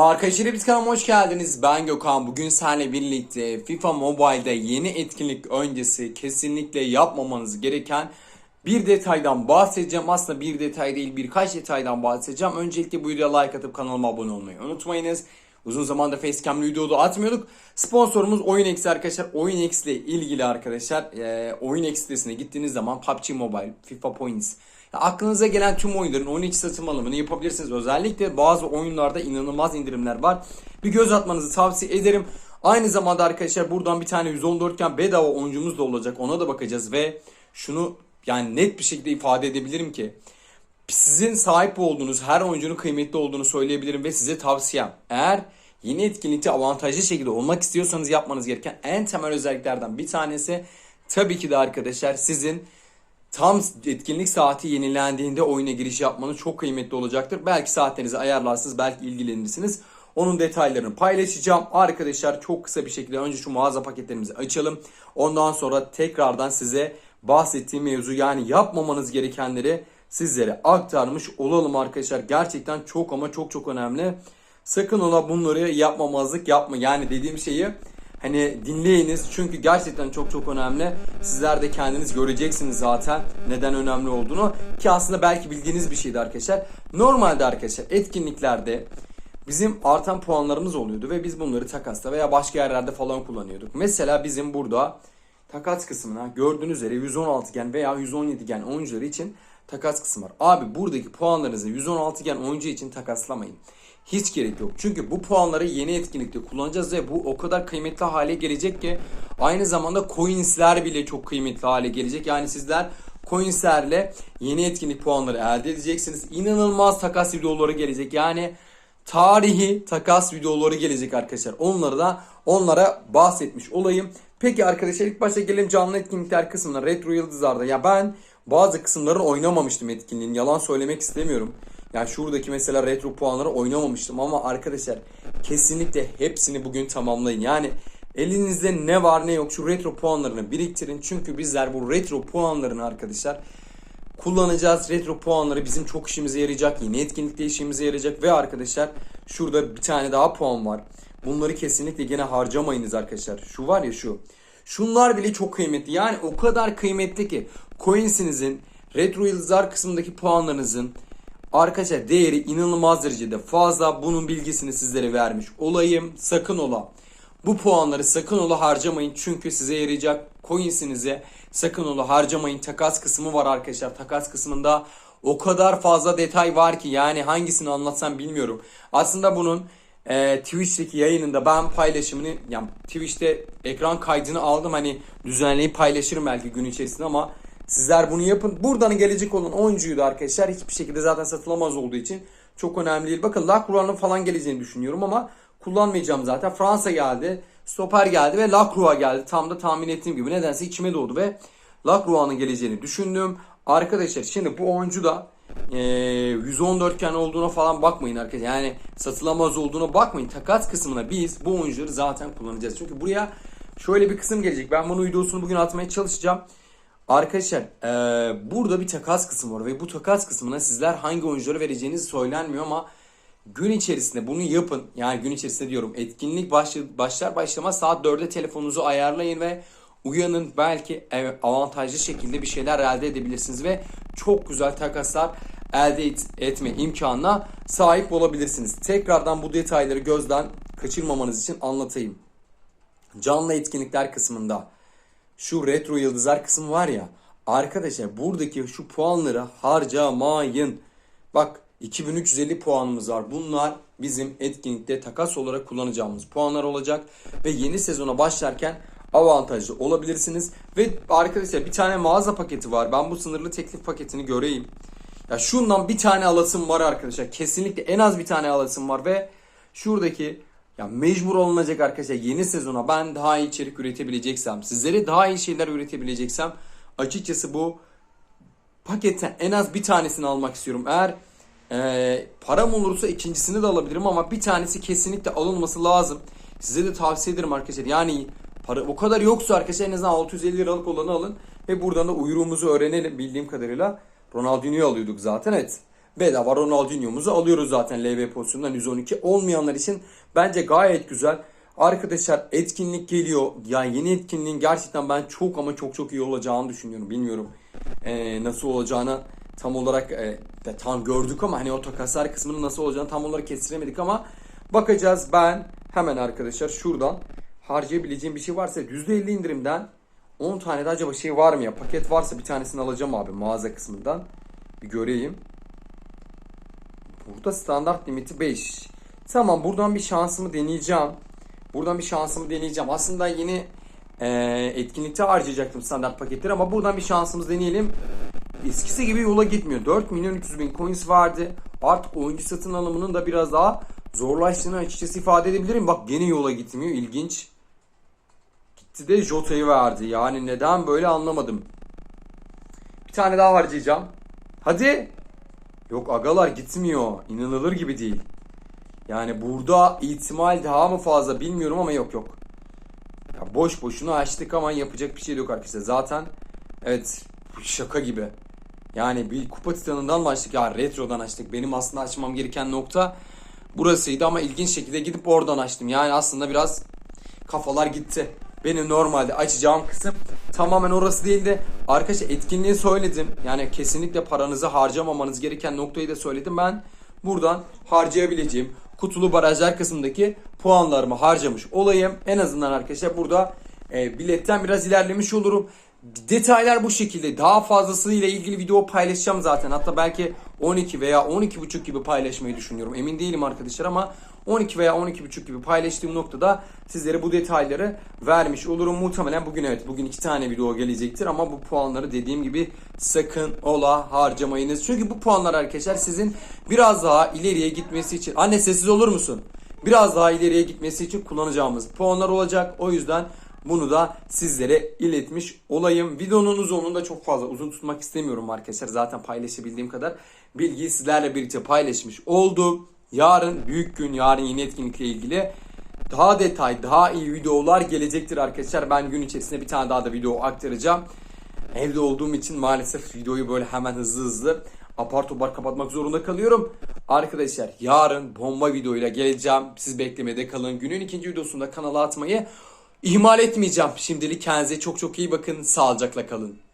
Arkadaşlar hepiniz kanalıma hoş geldiniz. Ben Gökhan. Bugün seninle birlikte FIFA Mobile'da yeni etkinlik öncesi kesinlikle yapmamanız gereken bir detaydan bahsedeceğim. Aslında bir detay değil birkaç detaydan bahsedeceğim. Öncelikle bu videoya like atıp kanalıma abone olmayı unutmayınız. Uzun zamandır Facecam'lı video da atmıyorduk. Sponsorumuz OyunX arkadaşlar. OyunX ile ilgili arkadaşlar e, OyunX sitesine gittiğiniz zaman PUBG Mobile, FIFA Points aklınıza gelen tüm oyunların 12 satım alımını yapabilirsiniz. Özellikle bazı oyunlarda inanılmaz indirimler var. Bir göz atmanızı tavsiye ederim. Aynı zamanda arkadaşlar buradan bir tane 114 iken bedava oyuncumuz da olacak. Ona da bakacağız ve şunu yani net bir şekilde ifade edebilirim ki sizin sahip olduğunuz her oyuncunun kıymetli olduğunu söyleyebilirim ve size tavsiyem. Eğer yeni etkinlikte avantajlı şekilde olmak istiyorsanız yapmanız gereken en temel özelliklerden bir tanesi tabii ki de arkadaşlar sizin tam etkinlik saati yenilendiğinde oyuna giriş yapmanız çok kıymetli olacaktır. Belki saatlerinizi ayarlarsınız, belki ilgilenirsiniz. Onun detaylarını paylaşacağım. Arkadaşlar çok kısa bir şekilde önce şu mağaza paketlerimizi açalım. Ondan sonra tekrardan size bahsettiğim mevzu yani yapmamanız gerekenleri sizlere aktarmış olalım arkadaşlar. Gerçekten çok ama çok çok önemli. Sakın ola bunları yapmamazlık yapma. Yani dediğim şeyi Hani dinleyiniz çünkü gerçekten çok çok önemli. Sizler de kendiniz göreceksiniz zaten neden önemli olduğunu. Ki aslında belki bildiğiniz bir şeydi arkadaşlar. Normalde arkadaşlar etkinliklerde bizim artan puanlarımız oluyordu ve biz bunları takasta veya başka yerlerde falan kullanıyorduk. Mesela bizim burada takas kısmına gördüğünüz üzere 116 gen veya 117 gen oyuncuları için takas kısmı var. Abi buradaki puanlarınızı 116 gen oyuncu için takaslamayın. Hiç gerek yok. Çünkü bu puanları yeni etkinlikte kullanacağız ve bu o kadar kıymetli hale gelecek ki aynı zamanda coinsler bile çok kıymetli hale gelecek. Yani sizler coinslerle yeni etkinlik puanları elde edeceksiniz. İnanılmaz takas videoları gelecek. Yani tarihi takas videoları gelecek arkadaşlar. Onları da onlara bahsetmiş olayım. Peki arkadaşlar ilk başta gelelim canlı etkinlikler kısmına. Retro Yıldızlar'da. Ya ben bazı kısımların oynamamıştım etkinliğin. Yalan söylemek istemiyorum. Yani şuradaki mesela retro puanları oynamamıştım ama arkadaşlar kesinlikle hepsini bugün tamamlayın. Yani elinizde ne var ne yok şu retro puanlarını biriktirin. Çünkü bizler bu retro puanlarını arkadaşlar kullanacağız. Retro puanları bizim çok işimize yarayacak. Yeni etkinlikte işimize yarayacak. Ve arkadaşlar şurada bir tane daha puan var. Bunları kesinlikle gene harcamayınız arkadaşlar. Şu var ya şu. Şunlar bile çok kıymetli. Yani o kadar kıymetli ki coins'inizin retro yıldızlar kısmındaki puanlarınızın Arkadaşlar değeri inanılmaz derecede fazla. Bunun bilgisini sizlere vermiş olayım. Sakın ola. Bu puanları sakın ola harcamayın. Çünkü size yarayacak coinsinize sakın ola harcamayın. Takas kısmı var arkadaşlar. Takas kısmında o kadar fazla detay var ki yani hangisini anlatsam bilmiyorum. Aslında bunun e, Twitch'teki yayınında ben paylaşımını yani Twitch'te ekran kaydını aldım hani düzenleyip paylaşırım belki gün içerisinde ama Sizler bunu yapın. Buradan gelecek olan oyuncuyu da arkadaşlar hiçbir şekilde zaten satılamaz olduğu için çok önemli değil. Bakın Lacroix'ın falan geleceğini düşünüyorum ama kullanmayacağım zaten. Fransa geldi, Stoper geldi ve Lacroix geldi. Tam da tahmin ettiğim gibi nedense içime doğdu ve Lacroix'ın geleceğini düşündüm. Arkadaşlar şimdi bu oyuncu da e, 114 iken olduğuna falan bakmayın arkadaşlar. Yani satılamaz olduğuna bakmayın. Takas kısmına biz bu oyuncuları zaten kullanacağız. Çünkü buraya şöyle bir kısım gelecek. Ben bunu videosunu bugün atmaya çalışacağım. Arkadaşlar ee, burada bir takas kısmı var ve bu takas kısmına sizler hangi oyuncuları vereceğiniz söylenmiyor ama gün içerisinde bunu yapın. Yani gün içerisinde diyorum etkinlik başlar başlamaz saat 4'e telefonunuzu ayarlayın ve uyanın belki avantajlı şekilde bir şeyler elde edebilirsiniz ve çok güzel takaslar elde et, etme imkanına sahip olabilirsiniz. Tekrardan bu detayları gözden kaçırmamanız için anlatayım. Canlı etkinlikler kısmında şu retro yıldızlar kısmı var ya. Arkadaşlar buradaki şu puanları harcamayın. Bak 2350 puanımız var. Bunlar bizim etkinlikte takas olarak kullanacağımız puanlar olacak. Ve yeni sezona başlarken avantajlı olabilirsiniz. Ve arkadaşlar bir tane mağaza paketi var. Ben bu sınırlı teklif paketini göreyim. Ya şundan bir tane alasım var arkadaşlar. Kesinlikle en az bir tane alasım var ve şuradaki ya mecbur olunacak arkadaşlar yeni sezona ben daha iyi içerik üretebileceksem, sizlere daha iyi şeyler üretebileceksem açıkçası bu paketten en az bir tanesini almak istiyorum. Eğer e, param olursa ikincisini de alabilirim ama bir tanesi kesinlikle alınması lazım. Size de tavsiye ederim arkadaşlar. Yani para o kadar yoksa arkadaşlar en azından 650 liralık olanı alın ve buradan da uyruğumuzu öğrenelim bildiğim kadarıyla. Ronaldinho'yu alıyorduk zaten evet. Bedava Ronaldinho'muzu alıyoruz zaten LB pozisyonundan 112. Olmayanlar için bence gayet güzel. Arkadaşlar etkinlik geliyor. Yani yeni etkinliğin gerçekten ben çok ama çok çok iyi olacağını düşünüyorum. Bilmiyorum ee, nasıl olacağını tam olarak e, de tam gördük ama hani o takaslar kısmının nasıl olacağını tam olarak kestiremedik ama bakacağız. Ben hemen arkadaşlar şuradan harcayabileceğim bir şey varsa %50 indirimden 10 tane de acaba şey var mı ya? Paket varsa bir tanesini alacağım abi mağaza kısmından. Bir göreyim. Burada standart limiti 5. Tamam buradan bir şansımı deneyeceğim. Buradan bir şansımı deneyeceğim. Aslında yeni e, etkinlikte harcayacaktım standart paketleri ama buradan bir şansımız deneyelim. Eskisi gibi yola gitmiyor. 4 milyon 300 bin coins vardı. Artık oyuncu satın alımının da biraz daha zorlaştığını açıkçası ifade edebilirim. Bak gene yola gitmiyor. İlginç. Gitti de Jota'yı verdi. Yani neden böyle anlamadım. Bir tane daha harcayacağım. Hadi. Yok agalar gitmiyor. İnanılır gibi değil. Yani burada ihtimal daha mı fazla bilmiyorum ama yok yok. Ya boş boşuna açtık ama yapacak bir şey yok arkadaşlar. Zaten evet şaka gibi. Yani bir kupa titanından mı açtık ya retrodan açtık. Benim aslında açmam gereken nokta burasıydı ama ilginç şekilde gidip oradan açtım. Yani aslında biraz kafalar gitti. Benim normalde açacağım kısım tamamen orası değildi. Arkadaşlar etkinliği söyledim. Yani kesinlikle paranızı harcamamanız gereken noktayı da söyledim. Ben buradan harcayabileceğim kutulu barajlar kısmındaki puanlarımı harcamış olayım. En azından arkadaşlar burada e, biletten biraz ilerlemiş olurum. Detaylar bu şekilde. Daha fazlasıyla ilgili video paylaşacağım zaten. Hatta belki 12 veya 12.5 gibi paylaşmayı düşünüyorum. Emin değilim arkadaşlar ama 12 veya 12.5 gibi paylaştığım noktada sizlere bu detayları vermiş olurum. Muhtemelen bugün evet bugün iki tane video gelecektir ama bu puanları dediğim gibi sakın ola harcamayınız. Çünkü bu puanlar arkadaşlar sizin biraz daha ileriye gitmesi için anne sessiz olur musun? Biraz daha ileriye gitmesi için kullanacağımız puanlar olacak. O yüzden bunu da sizlere iletmiş olayım. Videonun uzunluğunu da çok fazla uzun tutmak istemiyorum arkadaşlar. Zaten paylaşabildiğim kadar bilgiyi sizlerle birlikte paylaşmış oldum. Yarın büyük gün, yarın yeni etkinlikle ilgili daha detay, daha iyi videolar gelecektir arkadaşlar. Ben gün içerisinde bir tane daha da video aktaracağım. Evde olduğum için maalesef videoyu böyle hemen hızlı hızlı apar topar kapatmak zorunda kalıyorum. Arkadaşlar yarın bomba videoyla geleceğim. Siz beklemede kalın. Günün ikinci videosunda kanala atmayı ihmal etmeyeceğim. Şimdilik kendinize çok çok iyi bakın. Sağlıcakla kalın.